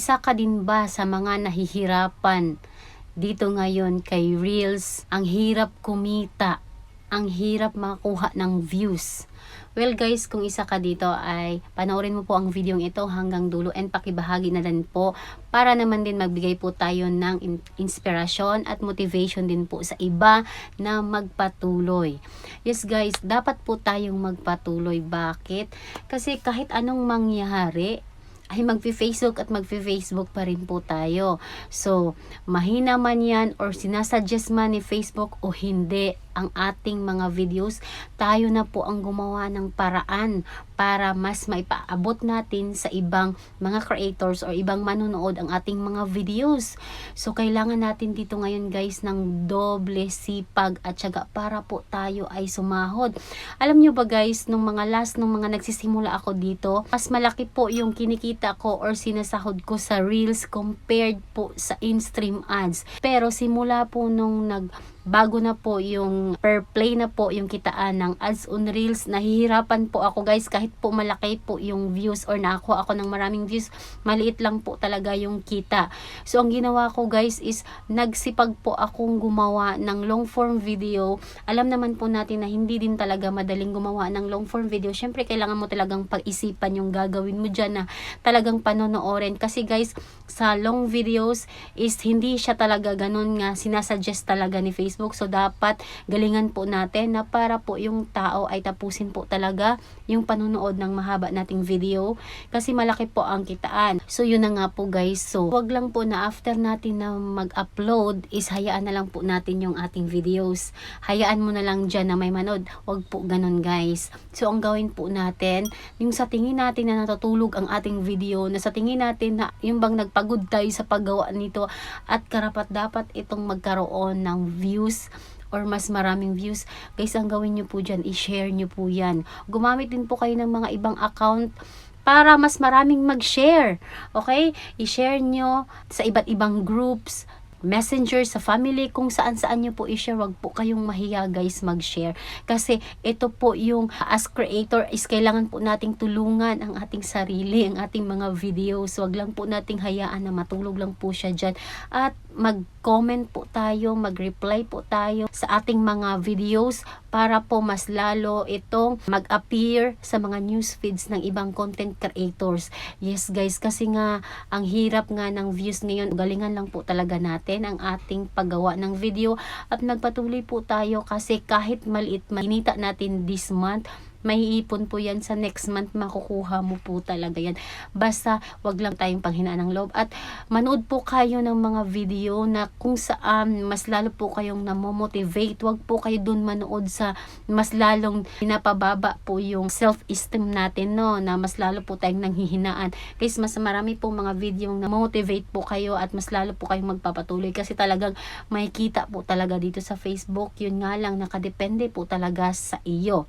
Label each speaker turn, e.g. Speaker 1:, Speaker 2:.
Speaker 1: Isa ka din ba sa mga nahihirapan dito ngayon kay Reels? Ang hirap kumita, ang hirap makakuha ng views. Well guys, kung isa ka dito ay panoorin mo po ang video ito hanggang dulo and pakibahagi na din po para naman din magbigay po tayo ng in- inspirasyon at motivation din po sa iba na magpatuloy. Yes guys, dapat po tayong magpatuloy. Bakit? Kasi kahit anong mangyari, ay magfi-Facebook at magfi-Facebook pa rin po tayo. So, mahina man yan or sinasuggest man ni Facebook o hindi ang ating mga videos, tayo na po ang gumawa ng paraan para mas maipaabot natin sa ibang mga creators or ibang manonood ang ating mga videos. So, kailangan natin dito ngayon guys ng doble sipag at syaga para po tayo ay sumahod. Alam nyo ba guys, nung mga last, nung mga nagsisimula ako dito, mas malaki po yung kinikita ko or sinasahod ko sa Reels compared po sa in-stream ads. Pero simula po nung nag bago na po yung per play na po yung kitaan ng ads on reels. Nahihirapan po ako guys. Kahit po malaki po yung views or nakakuha ako ng maraming views maliit lang po talaga yung kita. So ang ginawa ko guys is nagsipag po akong gumawa ng long form video. Alam naman po natin na hindi din talaga madaling gumawa ng long form video. Syempre kailangan mo talagang pag-isipan yung gagawin mo dyan na talagang panonoorin. Kasi guys sa long videos is hindi siya talaga ganun nga sinasuggest talaga ni Facebook so dapat galingan po natin na para po yung tao ay tapusin po talaga yung panunood ng mahaba nating video kasi malaki po ang kitaan. So yun na nga po guys. So wag lang po na after natin na mag-upload is hayaan na lang po natin yung ating videos. Hayaan mo na lang dyan na may manood. Wag po ganun guys. So ang gawin po natin yung sa tingin natin na natutulog ang ating video na sa tingin natin na yung bang nagpagod tayo sa paggawa nito at karapat dapat itong magkaroon ng views or mas maraming views, guys, ang gawin nyo po dyan, i-share nyo po yan. Gumamit din po kayo ng mga ibang account para mas maraming mag-share. Okay? I-share nyo sa iba't ibang groups, messenger sa family, kung saan saan nyo po i-share, wag po kayong mahiya guys mag-share. Kasi ito po yung as creator is kailangan po nating tulungan ang ating sarili, ang ating mga videos. Wag lang po nating hayaan na matulog lang po siya dyan. At mag-comment po tayo, mag-reply po tayo sa ating mga videos para po mas lalo itong mag-appear sa mga news feeds ng ibang content creators. Yes guys, kasi nga ang hirap nga ng views ngayon. Galingan lang po talaga natin ang ating paggawa ng video at nagpatuloy po tayo kasi kahit maliit malinita natin this month, may ipon po yan sa next month makukuha mo po talaga yan. Basta wag lang tayong panghinaan ng loob. At manood po kayo ng mga video na kung saan mas lalo po kayong namomotivate. Wag po kayo dun manood sa mas lalong pinapababa po yung self-esteem natin no? Na mas lalo po tayong nanghihinaan. Guys mas marami po mga video na motivate po kayo at mas lalo po kayong magpapatuloy. Kasi talagang makikita po talaga dito sa Facebook. Yun nga lang nakadepende po talaga sa iyo